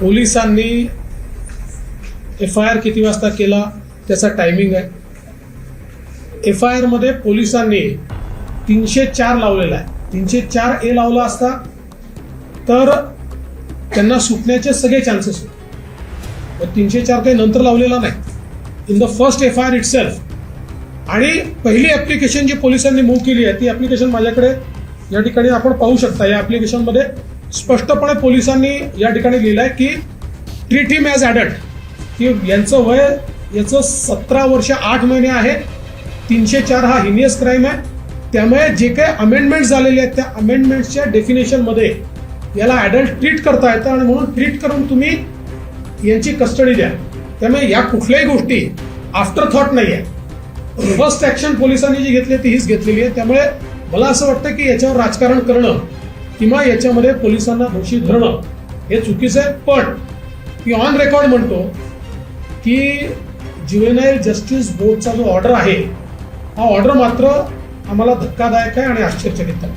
पोलिसांनी F I R किती वाजता केला त्याचा टायमिंग आहे. एफ आय आरमध्ये पोलिसांनी तीनशे चार लावलेला आहे. तीनशे चार ए लावला असता तर त्यांना सुटण्याचे सगळे चान्सेस होते. तीनशे चार काही नंतर लावलेला नाही. In the first F I R itself आणि पहिली ॲप्लिकेशन जी पोलिसांनी मूव्ह केली आहे ती ॲप्लिकेशन माझ्याकडे या ठिकाणी आपण पाहू शकता. या ॲप्लिकेशनमध्ये स्पष्टपणे पोलिसांनी या ठिकाणी लिहिलं आहे की ट्रीट हिम ॲज ॲडल्ट की यांचं वय याचं सतरा वर्ष आठ महिने आहे तीनशे चार हा हिनियस क्राईम आहे. त्यामुळे जे काही अमेंडमेंट झालेले आहेत त्या अमेंडमेंटच्या डेफिनेशनमध्ये याला ॲडल्ट ट्रीट करता येतं आणि म्हणून ट्रीट करून तुम्ही यांची कस्टडी द्या. त्यामुळे या कुठल्याही गोष्टी आफ्टर थॉट नाही आहे फर्स्ट ॲक्शन पोलिसांनी जी घेतली ती हीच घेतलेली आहे. त्यामुळे मला असं वाटतं की याच्यावर राजकारण करणं किंवा याच्यामध्ये पोलिसांना दोषी धरणं हे चुकीचं आहे. पण मी ऑन रेकॉर्ड म्हणतो की ज्युएनाईल जस्टिस बोर्डचा जो ऑर्डर आहे हा ऑर्डर मात्र आम्हाला धक्कादायक आहे आणि आश्चर्यचकित आहे.